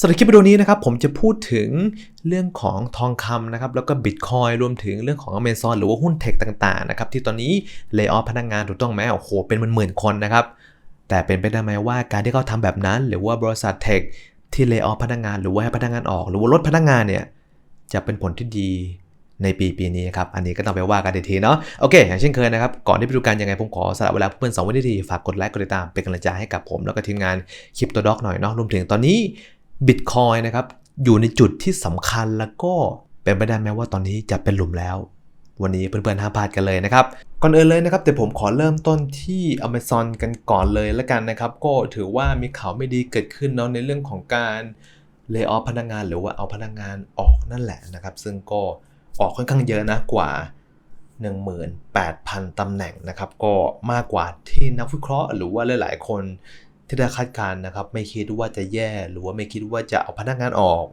สำหรับคลิปวิดีโอนี้นะครับผมจะพูดถึงเรื่องของทองคำนะครับแล้วก็บิตคอยรวมถึงเรื่องของ Amazon หรือว่าหุ้นเทคต่างๆนะครับที่ตอนนี้เลิกออฟพนักงานถูกต้องไหมโอ้โหเป็นหมื่นๆคนนะครับ แต่เป็นไปได้ไหมว่าการที่เขาทำแบบนั้น หรือว่าบริษัทเทคที่เลิกออฟพนักงาน หรือว่าให้พนักงานออก หรือว่าลดพนักงานเนี่ยจะเป็นผลที่ดีในปีปีนี้ครับ อันนี้ก็ต้องไปว่ากันทีเนาะ โอเค อย่างเช่นเคยนะครับ ก่อนที่ไปดูกันยังไงผมขอสละเวลาเพื่อนสองวินาทีฝากกดไลค์ กดติดตาม เป็นกำลังใจให้กับผม แล้วก็ทีมงานคลิปตัวด็อกหน่อยเนาะ รวมถึงตอนนี้ บิตคอยนะครับอยู่ในจุดที่สำคัญแล้วก็เป็นไปได้ไหมว่าตอนนี้จะเป็นหลุมแล้ว วันนี้เพื่อนๆห้ามพลาดกันเลยนะครับ ก่อนอื่นเลยนะครับแต่ผมขอเริ่มต้นที่ Amazon กันก่อนเลยแล้วกันนะครับ ก็ถือว่ามีข่าวไม่ดีเกิดขึ้นเนาะในเรื่องของการเลิกออฟพนักงานหรือว่าเอาพนักงานออกนั่นแหละนะครับ ซึ่งก็ออกค่อนข้างเยอะนะกว่า 18,000 ตำแหน่งนะครับ ก็มากกว่าที่นักวิเคราะห์ หรือว่าหลาย ๆ คน ที่ได้คาดการณ์นะครับ ไม่คิดว่าจะแย่หรือว่าไม่คิดว่าจะเอาพนักงานออก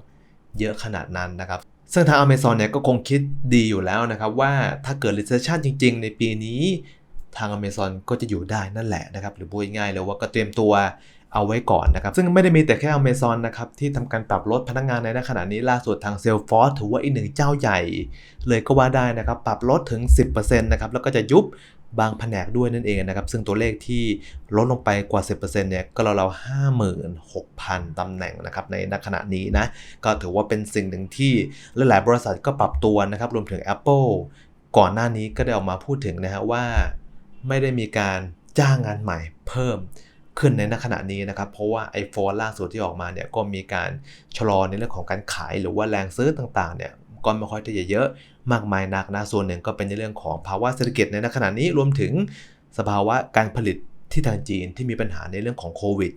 เยอะขนาดนั้นนะครับ ซึ่งทาง Amazon เนี่ยก็คงคิดดีอยู่แล้วนะครับ ว่าถ้าเกิด recession จริง ๆ ในปีนี้ ทาง Amazon ก็จะอยู่ได้นั่นแหละนะครับ หรือพูดง่ายๆเลยว่าก็เตรียมตัวเอาไว้ก่อนนะครับ ซึ่งไม่ได้มีแต่แค่ Amazon นะครับ ที่ทำการปรับลดพนักงานในขณะนี้ล่าสุดทาง Salesforce ถือว่าอีกหนึ่งเจ้าใหญ่ เลยก็ว่าได้นะครับ ปรับลดถึง 10%นะครับ แล้วก็จะยุบบางแผนกด้วยนั่นเองนะครับ ซึ่งตัวเลขที่ลดลงไปกว่า 10%เนี่ยก็ราวๆ56,000ตำแหน่งนะครับในขณะนี้นะ ก็ถือว่าเป็นสิ่งหนึ่งที่หลายๆบริษัทก็ปรับตัวนะครับรวมถึง Apple ก่อนหน้านี้ก็ได้ออกมาพูดถึงนะฮะว่า ไม่ได้มีการจ้างงานใหม่เพิ่มขึ้นในขณะนี้นะครับ เพราะว่า iPhone ล่าสุดที่ออกมาเนี่ยก็มีการชะลอในเรื่องของการขายหรือว่าแรงซื้อต่างๆเนี่ยก็ไม่ค่อยที่จะเยอะมากมายนักนะส่วนหนึ่งก็เป็นในเรื่องของภาวะเศรษฐกิจในขณะนี้รวมถึงสภาวะการผลิตที่ทางจีนที่มีปัญหาในเรื่องของโควิด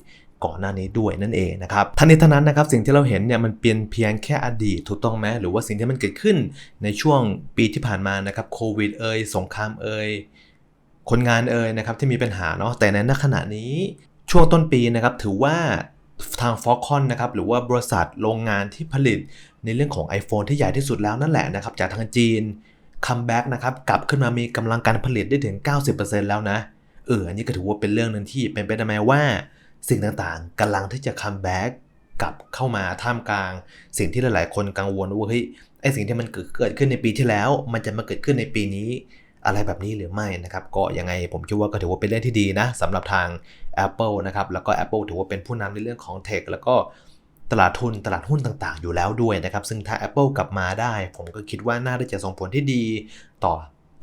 ก่อนหน้านี้ด้วยนั่นเองนะครับทั้งนี้ทั้งนั้นนะครับสิ่งที่เราเห็นเนี่ยมันเป็นเพียงแค่อดีตถูกต้องไหมหรือว่าสิ่งที่มันเกิดขึ้นในช่วงปีที่ผ่านมานะครับโควิดเอ่ยสงครามเอ่ย คนงานเอ่ยนะครับที่มีปัญหาเนาะแต่ในขณะนี้ช่วงต้นปีนะครับถือว่าทาง f o คอนนะครับหรือว่าบริษัทโรงงานที่ผลิตในเรื่องของ iPhone ที่ใหญ่ที่สุดแล้วนั่นแหละนะครับจากทางจีนคัมแบ็กนะครับกลับขึ้นมามีกำลังการผลิตได้ถึง 90%แล้วนะเอออันนี้ก็ถือว่าเป็นเรื่องหนึ่งที่เป็นไปได้ไหมว่า สิ่งต่างๆกำลังที่จะคัมแบ็กกลับเข้ามาท่ามกลาง สิ่งที่หลายๆ คนกังวลว่าเฮ้ยไอสิ่งที่มันเกิดขึ้นในปีที่แล้ว มันจะมาเกิดขึ้นในปีนี้ อะไรแบบนี้หรือไม่นะครับ ก็ยังไงผมคิดว่าก็ถือว่าเป็นเรื่องที่ดีนะสำหรับทาง Apple นะครับ แล้วก็ Apple ถือว่าเป็นผู้นำในเรื่องของเทคแล้วก็ตลาดทุนตลาดหุ้นต่างๆ อยู่แล้วด้วยนะครับ ซึ่งถ้า Apple กลับมาได้ ผมก็คิดว่าน่าจะส่งผลที่ดีต่อ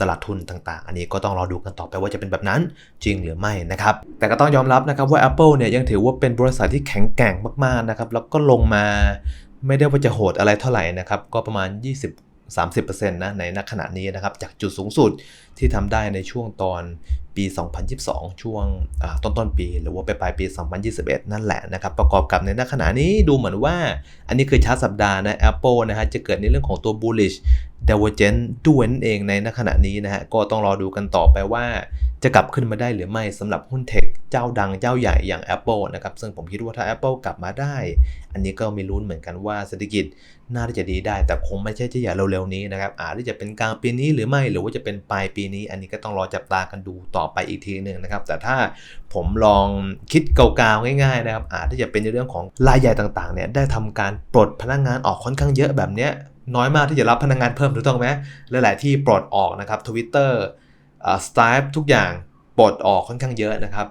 ตลาดทุนต่างๆ อันนี้ก็ต้องรอดูกันต่อไปว่าจะเป็นแบบนั้นจริงหรือไม่นะครับ แต่ก็ต้องยอมรับนะครับว่า Apple เนี่ยยังถือว่าเป็นบริษัทที่แข็งแกร่งมากๆนะครับ แล้วก็ลงมาไม่ได้ว่าจะโหดอะไรเท่าไหร่นะครับ ก็ประมาณ 20 30%นะในณขณะนี้นะครับ จากจุดสูงสุดที่ทำได้ในช่วงตอนปี 2022 ช่วงต้นต้นปี หรือว่าไปปลายปี 2021 นั่นแหละนะครับ ประกอบกับในณขณะนี้ดูเหมือนว่า อันนี้คือชาร์ตสัปดาห์นะ Apple นะฮะจะเกิดในเรื่องของตัว bullish divergence ด้วยนั่นเองในณขณะนี้นะฮะก็ต้องรอดูกันต่อไปว่าจะกลับขึ้นมาได้หรือไม่สำหรับหุ้นเทคเจ้าดังเจ้าใหญ่อย่าง Apple นะครับซึ่งผมคิดว่าถ้า Apple กลับมาได้ อันนี้ก็มีลุ้นเหมือนกันว่าเศรษฐกิจน่าจะดีได้ แต่คงไม่ใช่ที่อย่าเร็วๆนี้นะครับอาจจะเป็นกลางปีนี้หรือไม่หรือว่าจะเป็นปลายปีนี้ อันนี้ก็ต้องรอจับตากันดูต่อไปอีกทีหนึ่งนะครับแต่ถ้าผมลองคิดเกาๆง่ายๆนะครับอาจจะเป็นในเรื่องของรายใหญ่ต่างๆเนี่ยได้ทำการปลดพนักงงานออกค่อนข้างเยอะแบบเนี้ย น้อยมากที่จะรับพนักงงานเพิ่มถูกต้องไหมหลายๆที่ปลดออกนะครับทวิตเตอร์สไตล์ทุกอย่างปลดออกค่อนข้างเยอะนะครับ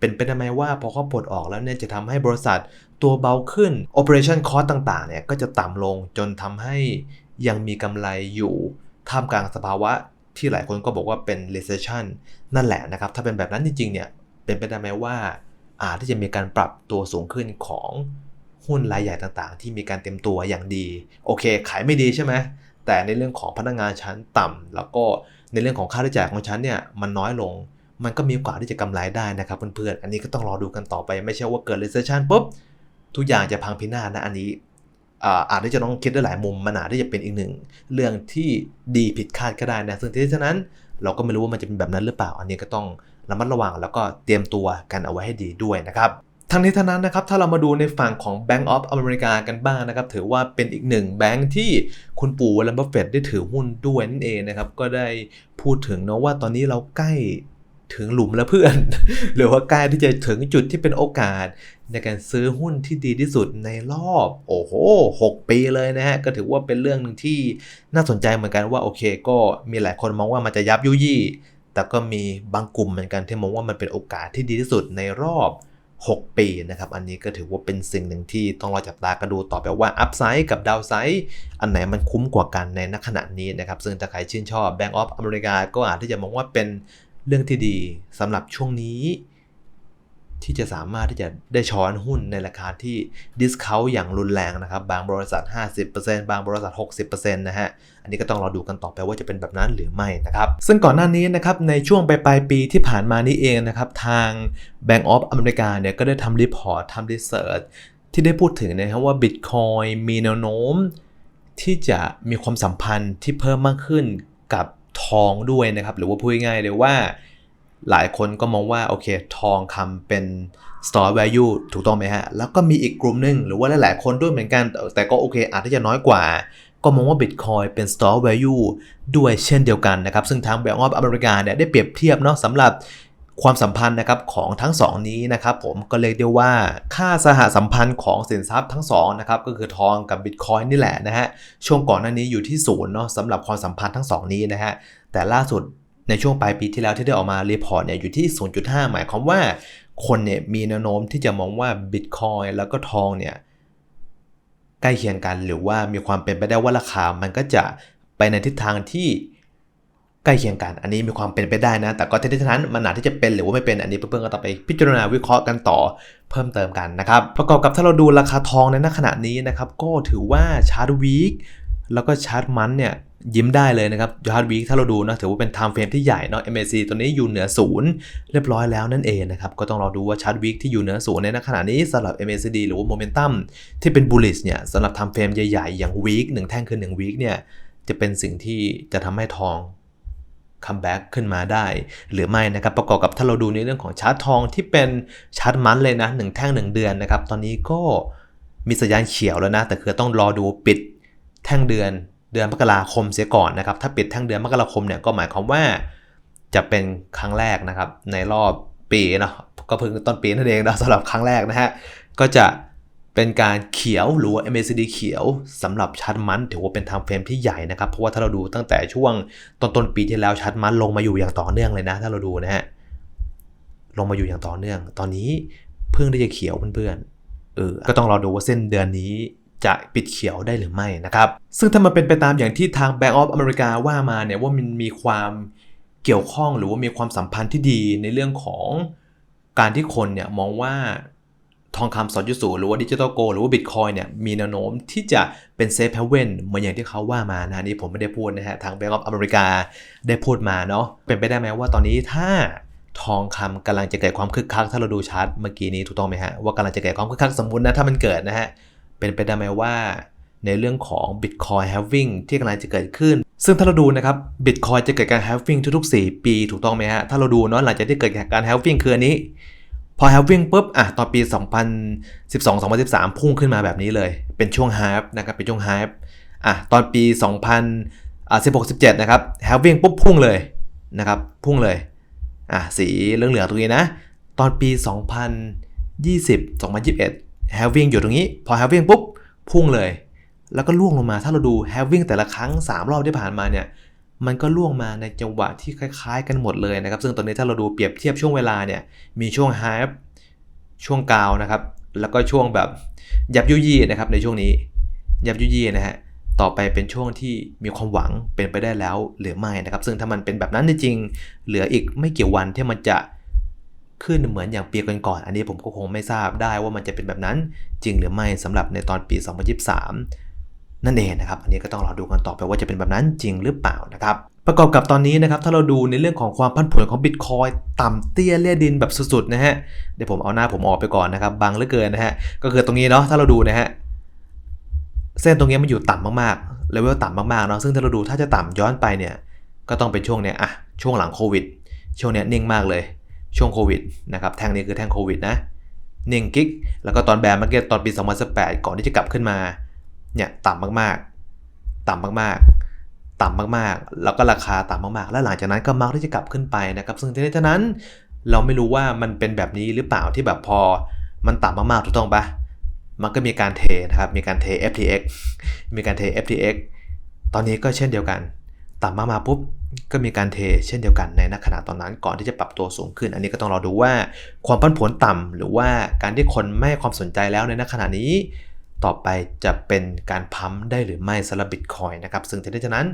เป็นไปได้ไหมว่าพอเขาปลดออกแล้วเนี่ยจะทำให้บริษัทตัวเบาขึ้น operation cost ต่างๆเนี่ยก็จะต่ำลงจนทำให้ยังมีกำไรอยู่ท่ามกลางสภาวะที่หลายคนก็บอกว่าเป็น recession นั่นแหละนะครับ ถ้าเป็นแบบนั้นจริงๆเนี่ยเป็นไปได้ไหมว่าอาจที่จะมีการปรับตัวสูงขึ้นของ หุ้นรายใหญ่ต่างๆ ที่มีการเต็มตัวอย่างดี โอเค ขายไม่ดีใช่ไหมแต่ในเรื่องของพนักงงานชั้นต่ำแล้วก็ในเรื่องของค่าใช้จ่ายของชั้นเนี่ยมันน้อยลง มันก็มีโอกาสที่จะกำไรได้นะครับเพื่อนๆอันนี้ก็ต้องรอดูกันต่อไปไม่ใช่ว่าเกิด recession ปุ๊บทุกอย่างจะพังพินาศนะอันนี้อาจจะต้องคิดได้หลายมุมมันอาจจะเป็นอีกหนึ่งเรื่องที่ดีผิดคาดก็ได้นะซึ่งที่ฉะนั้นเราก็ไม่รู้ว่ามันจะเป็นแบบนั้นหรือเปล่า อันนี้ก็ต้องระมัดระวังแล้วก็เตรียมตัวกันเอาไว้ให้ดีด้วยนะครับ ทั้งนี้ทั้งนั้นนะครับถ้าเรามาดูในฝั่งของ Bank of America กันบ้างนะครับ ถือว่าเป็นอีกหนึ่งแบงค์ที่คุณปู่วอลเลนบัฟเฟตได้ถือหุ้นด้วยนั่นเองนะครับ ก็ได้พูดถึงนะว่าตอนนี้เราใกล้ถึงหลุมแล้วเพื่อน หรือว่าใกล้ที่จะถึงจุดที่เป็นโอกาส ในการซื้อหุ้นที่ดีที่สุดในรอบโอ้โห6ปีเลยนะฮะ ก็ถือว่าเป็นเรื่องหนึ่งที่น่าสนใจเหมือนกันว่าโอเค ก็มีหลายคนมองว่ามันจะยับยุยี่ แต่ก็มีบางกลุ่มเหมือนกันที่มองว่ามันเป็นโอกาสที่ดีที่สุดในรอบ 6 ปีนะครับ อันนี้ก็ถือว่าเป็นสิ่งหนึ่งที่ต้องรอจับตากันดูต่อไปว่าอัพไซด์กับดาวไซด์อันไหนมันคุ้มกว่ากันในณขณะนี้นะครับ ซึ่งถ้าใครชื่นชอบ Bank of America ก็อาจที่จะมองว่าเป็นเรื่องที่ดีสำหรับช่วงนี้ ที่จะสามารถที่จะได้ช้อนหุ้นในราคาที่ดิสคาวอย่างรุนแรงนะครับ บางบริษัท 50%บางบริษัท 60%นะฮะ อันนี้ก็ต้องรอดูกันต่อไปว่าจะเป็นแบบนั้นหรือไม่นะครับ ซึ่งก่อนหน้านี้นะครับในช่วงปลายปีที่ผ่านมานี้เองนะครับทาง Bank of America เนี่ยก็ได้ทำรีพอร์ตทำรีเสิร์ชที่ได้พูดถึงนะครับว่า Bitcoin มีแนวโน้ม ที่จะมีความสัมพันธ์ที่เพิ่มมากขึ้นกับทองด้วยนะครับหรือว่าพูดง่ายๆเลยว่า หลายคนก็มองว่าโอเค ทองคำเป็น store value ถูกต้องไหมฮะ แล้วก็มีอีกกลุ่มหนึ่งหรือว่าหลายๆคนด้วยเหมือนกัน แต่ก็โอเค อาจจะน้อยกว่า ก็มองว่า Bitcoin เป็น store value ด้วยเช่นเดียวกันนะครับ ซึ่งทาง Bank of America เนี่ยได้เปรียบเทียบเนาะสำหรับความสัมพันธ์นะครับของทั้งสองนี้นะครับผมก็เรียกได้ว่าค่าสหสัมพันธ์ของสินทรัพย์ทั้งสองนะครับก็คือทองกับ Bitcoin นี่แหละนะฮะช่วงก่อนหน้านี้อยู่ที่ศูนย์เนาะสำหรับความสัมพันธ์ทั้งสองนี้นะฮะแต่ล่าสุด ในช่วงปลายปีที่แล้วที่ได้ออกมารีพอร์ตเนี่ยอยู่ที่ 0.5 หมายความว่าคนเนี่ยมีแนวโน้มที่จะมองว่า Bitcoin แล้วก็ทองเนี่ยใกล้เคียงกันหรือว่ามีความเป็นไปได้ว่าราคา มันก็จะไปในทิศทางที่ใกล้เคียงกัน อันนี้มีความเป็นไปได้นะ แต่ก็ทั้งนี้ทั้งนั้นมันาที่จะเป็นหรือว่าไม่เป็น อันนี้เพื่อนๆก็ต้องไปพิจารณาวิเคราะห์กันต่อเพิ่มเติมกันนะครับ ประกอบกับถ้าเราดูราคาทองในณขณะนี้นะครับ ก็ถือว่าชาร์ตวีค แล้วก็ชาร์ตมันเนี่ยยิ้มได้เลยนะครับชาร์ตวีคถ้าเราดูนะถือว่าเป็นไทม์เฟรมที่ใหญ่เนาะ MAC ตัวนี้อยู่เหนือศูนย์เรียบร้อยแล้วนั่นเองนะครับ ก็ต้องรอดูว่าชาร์ตวีคที่อยู่เหนือศูนย์ในขณะนี้สำหรับ MACD หรือว่าโมเมนตัมที่เป็น bullish เนี่ยสำหรับไทม์เฟรมใหญ่ๆ อย่างวีคหนึ่งแท่งคือ1วีคเนี่ยจะเป็นสิ่งที่จะทำให้ทองคัมแบ็กขึ้นมาได้ หรือไม่นะครับ ประกอบกับถ้าเราดูในเรื่องของชาร์ตทองที่เป็นชาร์ตมันเลยนะหนึ่งแท่ง 1 เดือนนะครับ ตอนนี้ก็มีสัญญาณเขียวแล้วนะ แต่คือต้องรอดูปิด แท่งเดือนเดือนมกราคมเสียก่อนนะครับ ถ้าปิดแท่งเดือนมกราคมเนี่ยก็หมายความว่าจะเป็นครั้งแรกนะครับในรอบปีเนาะก็เพิ่งต้นปีนั่นเองนะสำหรับครั้งแรกนะฮะก็จะเป็นการเขียวหรือว่า MACD เขียวสำหรับชาร์ตมันถือว่าเป็นทม์เฟรมที่ใหญ่นะครับเพราะว่าถ้าเราดูตั้งแต่ช่วงต้นต้นปีที่แล้วชาร์ตมันลงมาอยู่อย่างต่อเนื่องเลยนะ ถ้าเราดูนะฮะลงมาอยู่อย่างต่อเนื่อง ตอนนี้เพิ่งได้จะเขียวเพื่อนๆเออก็ต้องรอดูว่าเส้นเดือนนี้ จะปิดเขียวได้หรือไม่นะครับ ซึ่งถ้ามันเป็นไปตามอย่างที่ทาง Bank of America ว่ามาเนี่ยว่ามันมีความเกี่ยวข้องหรือว่ามีความสัมพันธ์ที่ดีในเรื่องของการที่คนเนี่ยมองว่าทองคำ2.0หรือว่าดิจิ t a ลโกหรือว่าบิตคอยเนี่ยมีแนวโน้มที่จะเป็นเซฟเฮเว่นเหมือนอย่างที่เขาว่ามานะนี่ผมไม่ได้พูดนะฮะทาง Bank of America ได้พูดมาเนาะเป็นไปได้ไหมว่าตอนนี้ถ้าทองคำกำลังจะเกิดความคึกคักถ้าเราดูชาร์ตเมื่อกี้นี้ถูกต้องไหมฮะว่ากำลังจะเกิดความคึกคักสมมุตินะถ้ามันเกิดนะฮะ เป็นไปได้ไหมว่า ในเรื่องของ Bitcoin halving ที่กำลังจะเกิดขึ้น ซึ่งถ้าเราดูนะครับ Bitcoin จะเกิดการ halving ทุกๆ 4 ปีถูกต้องไหมฮะ ถ้าเราดูเนาะหลังจากที่เกิดการ halving คืออันนี้ พอ halving ปุ๊บอะตอนปี 2012 2013 พุ่งขึ้นมาแบบนี้เลย เป็นช่วง half นะครับเป็นช่วง half อะตอนปี 2016 17 นะครับ halving ปุ๊บพุ่งเลยนะครับพุ่งเลยอะสีเหลืองๆตรงนี้นะ ตอนปี 2020 2021 halving อยู่ตรงนี้ พอ halving ปุ๊บ พุ่งเลย แล้วก็ล่วงลงมา ถ้าเราดู halving แต่ละครั้ง 3 รอบที่ผ่านมาเนี่ย มันก็ล่วงมาในจังหวะที่คล้ายๆ กันหมดเลยนะครับ ซึ่งตอนนี้ถ้าเราดูเปรียบเทียบช่วงเวลาเนี่ย มีช่วง hype ช่วงกาวนะครับ แล้วก็ช่วงแบบยับยุยี่นะครับในช่วงนี้ ยับยุยี่นะฮะต่อไปเป็นช่วงที่มีความหวังเป็นไปได้แล้วหรือไม่นะครับ ซึ่งถ้ามันเป็นแบบนั้นจริงๆเหลืออีกไม่กี่วันที่มันจะ ขึ้นเหมือนอย่างปีก่อนๆอันนี้ผมก็คงไม่ทราบได้ว่ามันจะเป็นแบบนั้นจริงหรือไม่สำหรับในตอนปี 2023 นั่นเองนะครับ อันนี้ก็ต้องรอดูกันต่อไปว่าจะเป็นแบบนั้นจริงหรือเปล่านะครับประกอบกับตอนนี้นะครับถ้าเราดูในเรื่องของความผันผวนของบิตคอยต่ำเตี้ยเลี่ยดินแบบสุดๆนะฮะเดี๋ยวผมเอาหน้าผมออกไปก่อนนะครับบังเหลือเกินนะฮะก็คือตรงนี้เนาะถ้าเราดูนะฮะเส้นตรงนี้มันอยู่ต่ำมากๆเลเวลต่ำมากๆเนาะซึ่งถ้าเราดูถ้าจะต่ำย้อนไปเนี่ยก็ต้องเป็นช่วงเนี้ยอะช่วงหลังโควิดช่วงเนี้ยนิ่งมากเลย ช่วงโควิดนะครับแท่งนี้คือแท่งโควิดนะนิ่งกิ๊กแล้วก็ตอนแบร์มาร์เก็ตตอนปี 2018 ก่อนที่จะกลับขึ้นมาเนี่ยต่ำมากๆ ต่ำมากๆ ต่ำมากๆ แล้วก็ราคาต่ำมากๆ แล้วหลังจากนั้นก็มักที่จะกลับขึ้นไปนะครับ ซึ่งทีนี้ฉะนั้นเราไม่รู้ว่ามันเป็นแบบนี้หรือเปล่าที่แบบพอมันต่ำมากๆถูกต้องปะมันก็มีการเทนะครับ มีการเท FTX มีการเท FTX ตอนนี้ก็เช่นเดียวกัน ต่ำมากๆปุ๊บก็มีการเทเช่นเดียวกันในณขณะตอนนั้นก่อนที่จะปรับตัวสูงขึ้น อันนี้ก็ต้องรอดูว่าความผันผวนต่ำหรือว่าการที่คนไม่ความสนใจแล้วในณขณะนี้ ต่อไปจะเป็นการพัมได้หรือไม่สำหรับบิตคอยนะครับซึ่งถึงฉะนั้น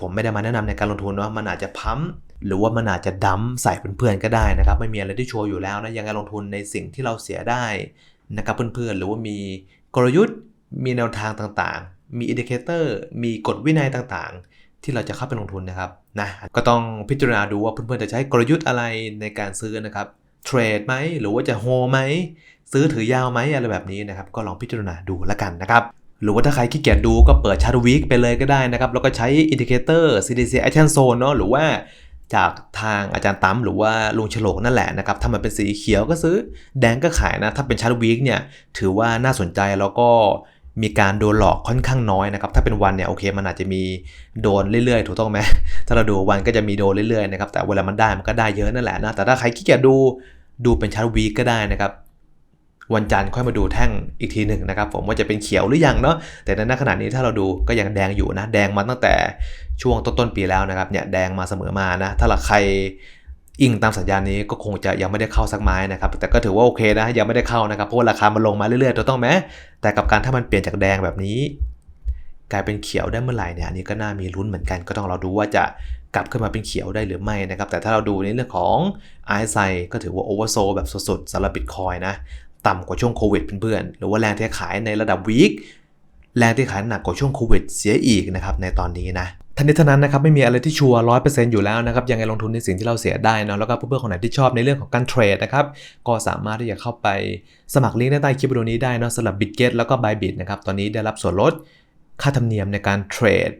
ผมไม่ได้มาแนะนำในการลงทุนว่ามันอาจจะพัมหรือว่ามันอาจจะดัมใส่เพื่อนๆก็ได้นะครับ ไม่มีอะไรที่ชัวร์อยู่แล้วนะยังไงลงทุนในสิ่งที่เราเสียได้นะครับเพื่อนๆหรือว่ามีกลยุทธ์ มีแนวทางต่างๆ มีอินดิเคเตอร์มีกฎวินัยต่างๆ ที่เราจะเข้าไปลงทุนนะครับนะก็ต้องพิจารณาดูว่าเพื่อนๆจะใช้กลยุทธ์อะไรในการซื้อนะครับเทรดไหมหรือว่าจะโฮไหมซื้อถือยาวไหมอะไรแบบนี้นะครับ ก็ลองพิจารณาดูแล้วกันนะครับ หรือว่าถ้าใครขี้เกียจดูก็เปิดชาร์ตวีคไปเลยก็ได้นะครับ แล้วก็ใช้อินดิเคเตอร์ CDC Action Zone เนาะหรือว่าจากทางอาจารย์ตั้มหรือว่าลุงฉลกนั่นแหละนะครับ ถ้ามันเป็นสีเขียวก็ซื้อแดงก็ขายนะ ถ้าเป็นชาร์ตวีคเนี่ย ถือว่าน่าสนใจแล้วก็ มีการโดนหลอกค่อนข้างน้อยนะครับ ถ้าเป็นวันเนี่ยโอเคมันอาจจะมีโดนเรื่อยๆ ถูกต้องไหมถ้าเราดูวันก็จะมีโดนเรื่อยๆนะครับแต่เวลามันได้มันก็ได้เยอะนั่นแหละนะแต่ถ้าใครขี้เกียจดูดูเป็นชาร์ตวีก็ได้นะครับวันจันทร์ค่อยมาดูแท่งอีกทีหนึ่งนะครับผมว่าจะเป็นเขียวหรือยังเนาะแต่ในขณะนี้ถ้าเราดูก็ยังแดงอยู่นะ แดงมาตั้งแต่ช่วงต้นๆปีแล้วนะครับเนี่ยแดงมาเสมอมานะถ้าเราใคร อิงตามสัญญานี้ก็คงจะยังไม่ได้เข้าสักไม้นะครับ แต่ก็ถือว่าโอเคนะยังไม่ได้เข้านะครับเพราะว่าราคามันลงมาเรื่อยๆถูกต้องไหมแต่กับการถ้ามันเปลี่ยนจากแดงแบบนี้ กลายเป็นเขียวได้เมื่อไหร่เนี่ยอันนี้ก็น่ามีลุ้นเหมือนกันก็ต้องเราดูว่าจะกลับขึ้นมาเป็นเขียวได้หรือไม่นะครับ แต่ถ้าเราดูในเรื่องของ i อไซก็ถือว่าโอเวอร์โซแบบสุดๆสำหรับบิตคอยนะ ต่ำกว่าช่วงโควิดเพื่อนๆหรือว่าแรงที่ขายในระดับวีคแรงที่ขายหนักกว่าช่วงโควิดเสียอีกนะครับในตอนนี้นะ ทันนี้เท่านั้นนะครับไม่มีอะไรที่ชัวร์ร้อยเปอร์เซ็นต์อยู่แล้วนะครับยังไงลงทุนในสิ่งที่เราเสียได้นะแล้วก็เพื่อนๆคนไหนที่ชอบในเรื่องของการเทรดนะครับก็สามารถที่จะเข้าไปสมัครลิงก์ใต้คลิปวิดีโอนี้ได้นะสำหรับ BitGet แล้วก็ Bybit นะครับตอนนี้ได้รับส่วนลดค่าธรรมเนียมในการเทรด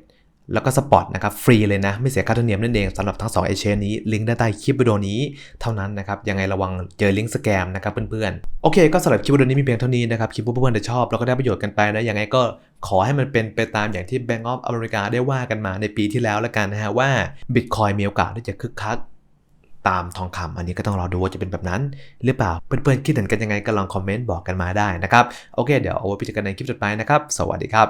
แล้วก็สปอตนะครับฟรีเลยนะ ไม่เสียค่าธรรมเนียมนั่นเองสำหรับทั้ง2ไอเชนนี้ลิงก์ได้ใต้คลิปวิดีโอนี้เท่านั้นนะครับ ยังไงระวังเจอลิงก์สแกมนะครับเพื่อนๆ โอเค ก็สำหรับคลิปวิดีโอนี้มีเพียงเท่านี้นะครับคลิปเพื่อนๆจะชอบ แล้วก็ได้ประโยชน์กันไปนะยังไงก็ขอให้มันเป็นไปตามอย่างที่ Bank of America ได้ว่ากันมาในปีที่แล้วแล้วกันนะฮะว่า Bitcoin มีโอกาสที่จะคึกคักตามทองคำอันนี้ก็ต้องรอดูว่าจะเป็นแบบนั้น หรือเปล่า เพื่อนๆคิดเห็นกันยังไงก็ลองคอมเมนต์บอกกันมาได้นะครับ โอเค เดี๋ยวเอาไว้พิจารณาในคลิปต่อไปนะครับ สวัสดีครับ